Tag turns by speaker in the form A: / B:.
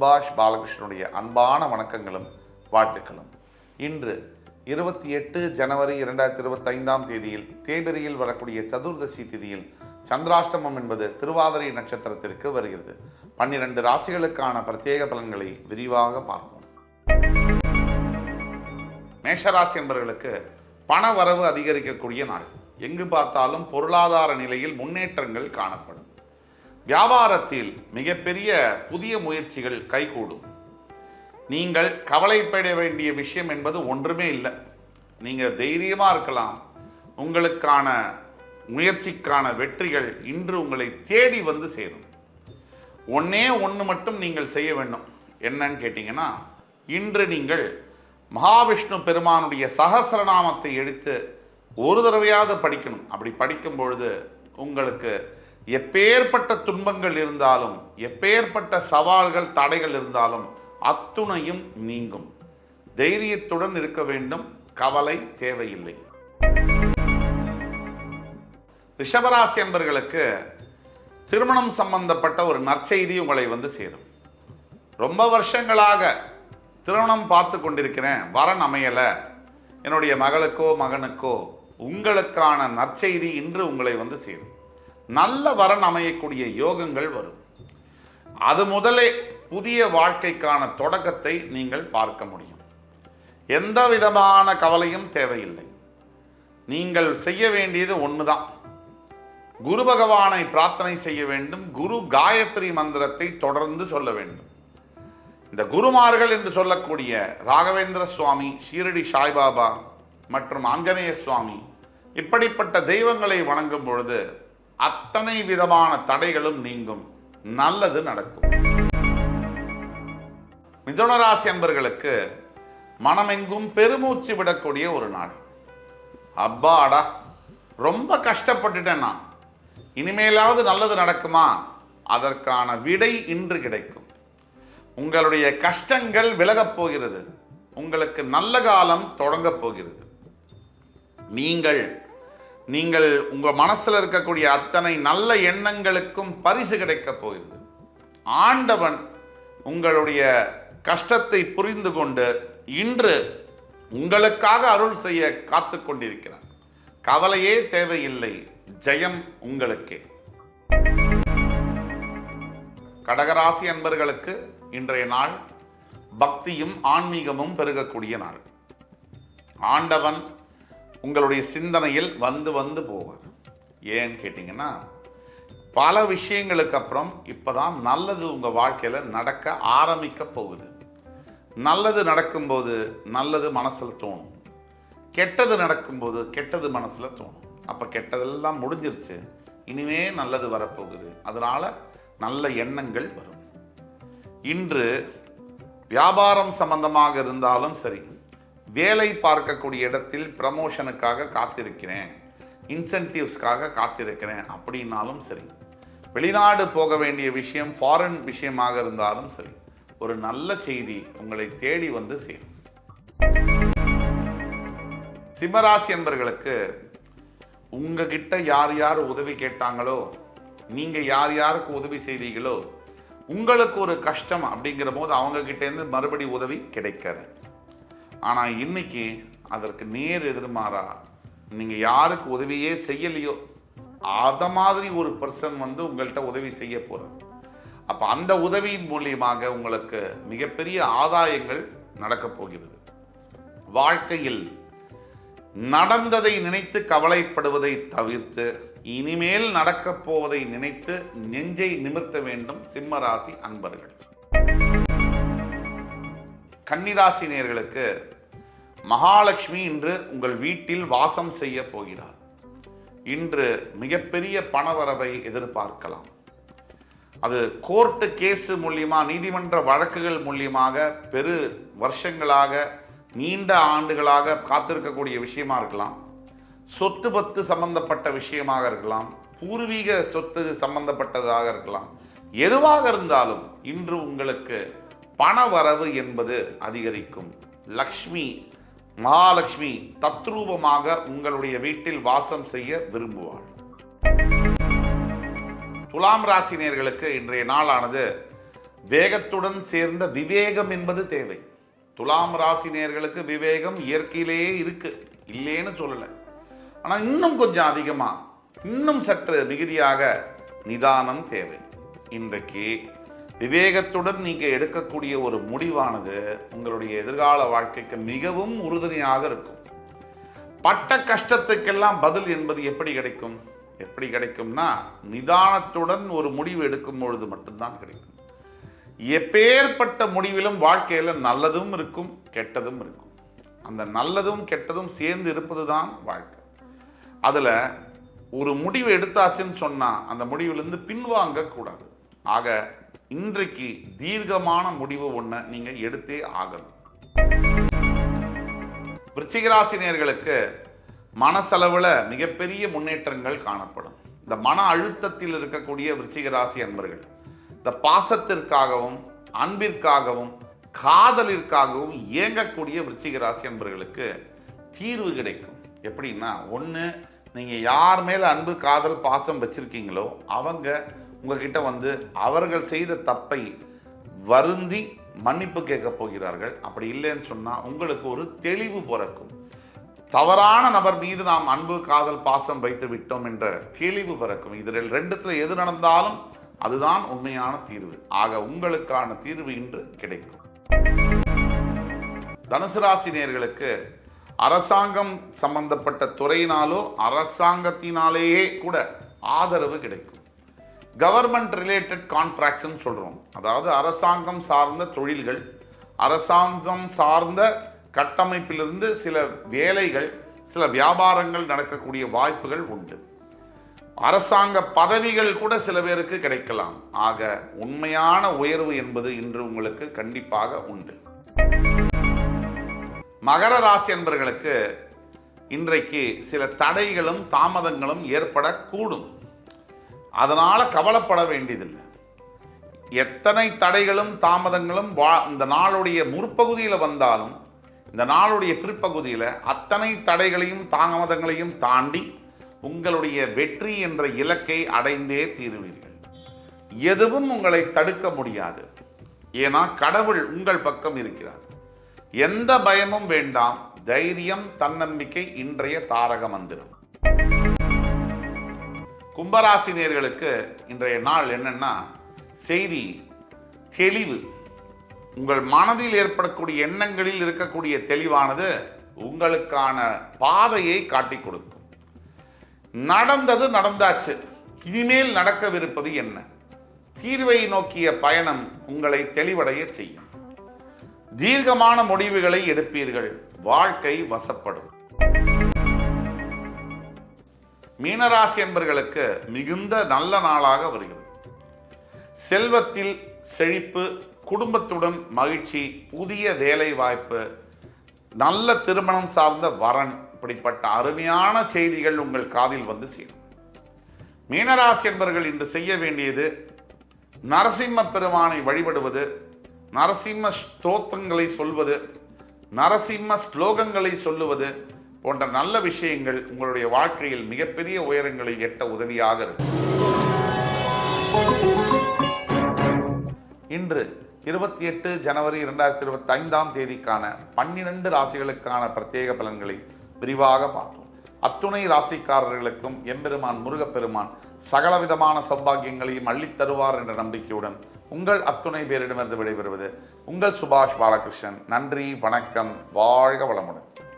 A: சுபாஷ் பாலகிருஷ்ணனுடைய அன்பான வணக்கங்களும் வாழ்த்துக்களும். இன்று இருபத்தி எட்டு ஜனவரி இரண்டாயிரத்தி இருபத்தைந்தாம் தேதியில் தேபிரியில் வரக்கூடிய சதுர்தசி திதியில் சந்திராஷ்டமம் என்பது திருவாதிரை நட்சத்திரத்திற்கு வருகிறது. பன்னிரண்டு ராசிகளுக்கான பிரத்யேக பலன்களை விரிவாக பார்ப்போம். மேஷராசி என்பவர்களுக்கு பண வரவு அதிகரிக்கக்கூடிய நாள். எங்கு பார்த்தாலும் பொருளாதார நிலையில் முன்னேற்றங்கள் காணப்படும். வியாபாரத்தில் மிகப்பெரிய புதிய முயற்சிகள் கைகூடும். நீங்கள் கவலைப்பட வேண்டிய விஷயம் என்பது ஒன்றுமே இல்லை. நீங்கள் தைரியமாக இருக்கலாம். உங்களுக்கான முயற்சிக்கான வெற்றிகள் இன்று உங்களை தேடி வந்து சேரும். ஒன்னே ஒன்று மட்டும் நீங்கள் செய்ய வேண்டும். என்னன்னு கேட்டிங்கன்னா இன்று நீங்கள் மகாவிஷ்ணு பெருமானுடைய சகசரநாமத்தை எடுத்து ஒரு தடவையாவது படிக்கணும். அப்படி படிக்கும் பொழுது உங்களுக்கு எப்பேற்பட்ட துன்பங்கள் இருந்தாலும் எப்பேற்பட்ட சவால்கள் தடைகள் இருந்தாலும் அத்துணையும் நீங்கும். தைரியத்துடன் இருக்க வேண்டும் கவலை தேவையில்லை. ரிஷபராசி என்பர்களுக்கு திருமணம் சம்பந்தப்பட்ட ஒரு நற்செய்தி உங்களை வந்து சேரும். ரொம்ப வருஷங்களாக திருமணம் பார்த்து கொண்டிருக்கிறேன் வரன் அமையலை. என்னுடைய மகளுக்கோ மகனுக்கோ உங்களுக்கான நற்செய்தி இன்று உங்களை வந்து சேரும். நல்ல வரன் அமையக்கூடிய யோகங்கள் வரும். அது முதலே புதிய வாழ்க்கைக்கான தொடக்கத்தை நீங்கள் பார்க்க முடியும். எந்த விதமான கவலையும் தேவையில்லை. நீங்கள் செய்ய வேண்டியது ஒண்ணுதான். குரு பகவானை பிரார்த்தனை செய்ய வேண்டும். குரு காயத்ரி மந்திரத்தை தொடர்ந்து சொல்ல வேண்டும். இந்த குருமார்கள் என்று சொல்லக்கூடிய ராகவேந்திர சுவாமி ஷீரடி சாய்பாபா மற்றும் ஆஞ்சநேய சுவாமி இப்படிப்பட்ட தெய்வங்களை வணங்கும் பொழுது அத்தனை விதமான தடைகளும் நீங்கும். நல்லது நடக்கும். மிதுனராசி அன்பர்களுக்கு மனமெங்கும் பெருமூச்சு விடக்கூடிய ஒரு நாள். அப்பாடா ரொம்ப கஷ்டப்பட்டுட்டேன் நான். இனிமேலாவது நல்லது நடக்குமா? அதற்கான விடை இன்று கிடைக்கும். உங்களுடைய கஷ்டங்கள் விலகப் போகிறது. உங்களுக்கு நல்ல காலம் தொடங்கப் போகிறது. நீங்கள் நீங்கள் உங்கள் மனசில் இருக்கக்கூடிய அத்தனை நல்ல எண்ணங்களுக்கும் பரிசு கிடைக்கப் போகிறது. ஆண்டவன் உங்களுடைய கஷ்டத்தை புரிந்து கொண்டு இன்று உங்களுக்காக அருள் செய்ய காத்து கொண்டிருக்கிறார். கவலையே தேவையில்லை ஜெயம் உங்களுக்கே. கடகராசி அன்பர்களுக்கு இன்றைய நாள் பக்தியும் ஆன்மீகமும் பெருகக்கூடிய நாள். ஆண்டவன் உங்களுடைய சிந்தனையில் வந்து வந்து போவார். ஏன்னு கேட்டிங்கன்னா பல விஷயங்களுக்கு அப்புறம் இப்போ தான் நல்லது உங்கள் வாழ்க்கையில் நடக்க ஆரம்பிக்க போகுது. நல்லது நடக்கும்போது நல்லது மனசில் தோணும். கெட்டது நடக்கும்போது கெட்டது மனசில் தோணும். அப்போ கெட்டதெல்லாம் முடிஞ்சிருச்சு. இனிமே நல்லது வரப்போகுது. அதனால் நல்ல எண்ணங்கள் வரும். இன்று வியாபாரம் சம்பந்தமாக இருந்தாலும் சரி வேலை பார்க்கக்கூடிய இடத்தில் ப்ரமோஷனுக்காக காத்திருக்கிறேன். இன்சென்டிவ்ஸ்க்காக காத்திருக்கிறேன் அப்படின்னாலும் சரி. வெளிநாடு போக வேண்டிய விஷயம் ஃபாரின் விஷயமாக இருந்தாலும் சரி. ஒரு நல்ல செய்தி உங்களை தேடி வந்து சேரும். சிம்மராசி என்பர்களுக்கு உங்ககிட்ட யார் யார் உதவி கேட்டாங்களோ நீங்கள் யார் யாருக்கு உதவி செய்தீங்களோ உங்களுக்கு ஒரு கஷ்டம் அப்படிங்கிற போது அவங்க மறுபடி உதவி கிடைக்காது. ஆனா இன்னைக்கு அதற்கு நேர் எதிர்மாறா. நீங்க யாருக்கு உதவியே செய்யலையோ அத மாதிரி ஒரு பர்சன் வந்து உங்கள்கிட்ட உதவி செய்ய போகிறது அப்ப அந்த உதவியின் மூலியமாக உங்களுக்கு மிகப்பெரிய ஆதாயங்கள் நடக்கப் போகிறது. வாழ்க்கையில் நடந்ததை நினைத்து கவலைப்படுவதை தவிர்த்து இனிமேல் நடக்கப் போவதை நினைத்து நெஞ்சை நிமிர்த்த வேண்டும் சிம்மராசி அன்பர்கள். கன்னிராசி நேர்களுக்கு மகாலட்சுமி இன்று உங்கள் வீட்டில் வாசம் செய்ய போகிறார். இன்று மிகப்பெரிய பணவரவை எதிர்பார்க்கலாம். அது கோர்ட்டு கேஸு மூலியமா நீதிமன்ற வழக்குகள் மூலியமாக பெரு வருஷங்களாக நீண்ட ஆண்டுகளாக காத்திருக்கக்கூடிய விஷயமா இருக்கலாம். சொத்து பத்து சம்பந்தப்பட்ட விஷயமாக இருக்கலாம். பூர்வீக சொத்து சம்பந்தப்பட்டதாக இருக்கலாம். எதுவாக இருந்தாலும் இன்று உங்களுக்கு பண வரவு என்பது அதிகரிக்கும். லக்ஷ்மி மகாலட்சுமி தத்ரூபமாக உங்களுடைய வீட்டில் வாசம் செய்ய விரும்புவாள். துலாம் ராசினியர்களுக்கு இன்றைய நாளானது வேகத்துடன் சேர்ந்த விவேகம் என்பது தேவை. துலாம் ராசினியர்களுக்கு விவேகம் இயற்கையிலேயே இருக்கு. இல்லேன்னு சொல்லலை. ஆனால் இன்னும் கொஞ்சம் அதிகமாக இன்னும் சற்று மிகுதியாக நிதானம் தேவை. இன்றைக்கு விவேகத்துடன் நீங்கள் எடுக்கக்கூடிய ஒரு முடிவானது உங்களுடைய எதிர்கால வாழ்க்கைக்கு மிகவும் உறுதுணையாக இருக்கும். பட்ட கஷ்டத்துக்கெல்லாம் பதில் என்பது எப்படி கிடைக்கும்? எப்படி கிடைக்கும்னா நிதானத்துடன் ஒரு முடிவு எடுக்கும் பொழுது மட்டும்தான் கிடைக்கும். எப்பேற்பட்ட முடிவிலும் வாழ்க்கையில் நல்லதும் இருக்கும் கெட்டதும் இருக்கும். அந்த நல்லதும் கெட்டதும் சேர்ந்து இருப்பது தான் வாழ்க்கை. அதில் ஒரு முடிவு எடுத்தாச்சுன்னு சொன்னால் அந்த முடிவிலிருந்து பின்வாங்க கூடாது. ஆக இன்றைக்கு தீர்க்கமான முடிவு ஒன்றை நீங்கள் எடுத்தே ஆகணும். விருச்சிகராசினியர்களுக்கு மனசளவில் மிகப்பெரிய முன்னேற்றங்கள் காணப்படும். இந்த மன அழுத்தத்தில் இருக்கக்கூடிய விருச்சிகராசி அன்பர்கள் இந்த பாசத்திற்காகவும் அன்பிற்காகவும் காதலிற்காகவும் இயங்கக்கூடிய விருச்சிகராசி அன்பர்களுக்கு தீர்வு கிடைக்கும். எப்படின்னா ஒன்று நீங்கள் யார் மேலே அன்பு காதல் பாசம் வச்சுருக்கீங்களோ அவங்க உங்ககிட்ட வந்து அவர்கள் செய்த தப்பை வருந்தி மன்னிப்பு கேட்க போகிறார்கள். அப்படி இல்லைன்னு சொன்னால் உங்களுக்கு ஒரு தெளிவு பிறக்கும். தவறான நபர் மீது நாம் அன்பு காதல் பாசம் வைத்து விட்டோம் என்ற தெளிவு பிறக்கும். இதில் ரெண்டுத்தில் எது நடந்தாலும் அதுதான் உண்மையான தீர்வு. ஆக உங்களுக்கான தீர்வு இன்று கிடைக்கும். தனுசு ராசி நேர்களுக்கு அரசாங்கம் சம்பந்தப்பட்ட துறையினாலோ அரசாங்கத்தினாலேயே கூட ஆதரவு கிடைக்கும். கவர்மெண்ட் ரிலேட்டட் கான்ட்ராக்ட்ஸ்னு சொல்கிறோம் அதாவது அரசாங்கம் சார்ந்த தொழில்கள் அரசாங்கம் சார்ந்த கட்டமைப்பிலிருந்து சில வேலைகள் சில வியாபாரங்கள் நடக்கக்கூடிய வாய்ப்புகள் உண்டு. அரசாங்க பதவிகள் கூட சில பேருக்கு கிடைக்கலாம். ஆக உண்மையான உயர்வு என்பது இன்று உங்களுக்கு கண்டிப்பாக உண்டு. மகர ராசி என்பர்களுக்கு இன்றைக்கு சில தடைகளும் தாமதங்களும் ஏற்படக்கூடும். அதனால் கவலைப்பட வேண்டியதில்லை. எத்தனை தடைகளும் தாமதங்களும் வா இந்த நாளுடைய முற்பகுதியில் வந்தாலும் இந்த நாளுடைய பிற்பகுதியில் அத்தனை தடைகளையும் தாமதங்களையும் தாண்டி உங்களுடைய வெற்றி என்ற இலக்கை அடைந்தே தீருவீர்கள். எதுவும் உங்களை தடுக்க முடியாது. ஏன்னா கடவுள் உங்கள் பக்கம் இருக்கிறார். எந்த பயமும் வேண்டாம். தைரியம் தன்னம்பிக்கை இன்றைய தாரக மந்திரம். கும்பராசினியர்களுக்கு இன்றைய நாள் என்னன்னா செய்தி தெளிவு. உங்கள் மனதில் ஏற்படக்கூடிய எண்ணங்களில் இருக்கக்கூடிய தெளிவானது உங்களுக்கான பாதையை காட்டிக் கொடுக்கும். நடந்தது நடந்தாச்சு. இனிமேல் நடக்கவிருப்பது என்ன? தீர்வை நோக்கிய பயணம் உங்களை தெளிவடைய செய்யும். தீர்க்கமான முடிவுகளை எடுப்பீர்கள். வாழ்க்கை வசப்படும். மீனராசி என்பர்களுக்கு மிகுந்த நல்ல நாளாக வருகிறது. செல்வத்தில் செழிப்பு குடும்பத்துடன் மகிழ்ச்சி புதிய வேலை வாய்ப்பு நல்ல திருமணம் சார்ந்த வரன் இப்படிப்பட்ட அருமையான செய்திகள் உங்கள் காதில் வந்து சேரும். மீனராசி என்பர்கள் இன்று செய்ய வேண்டியது நரசிம்ம பெருமானை வழிபடுவது நரசிம்ம ஸ்தோத்தங்களை சொல்வது நரசிம்ம ஸ்லோகங்களை சொல்லுவது போன்ற நல்ல விஷயங்கள் உங்களுடைய வாழ்க்கையில் மிகப்பெரிய உயரங்களை எட்ட உதவியாக இருக்கும். இன்று இருபத்தி எட்டு ஜனவரி இரண்டாயிரத்தி இருபத்தி ஐந்தாம் தேதிக்கான பன்னிரண்டு ராசிகளுக்கான பிரத்யேக பலன்களை விரிவாக பார்த்தோம் அத்துணை ராசிக்காரர்களுக்கும் எம்பெருமான் முருகப்பெருமான் சகலவிதமான சௌபாகியங்களையும் அள்ளித் தருவார் என்ற நம்பிக்கையுடன் உங்கள் அத்துணை பேரிடமிருந்து விடைபெறுவது உங்கள் சுபாஷ் பாலகிருஷ்ணன். நன்றி வணக்கம் வாழ்க வளமுடன்.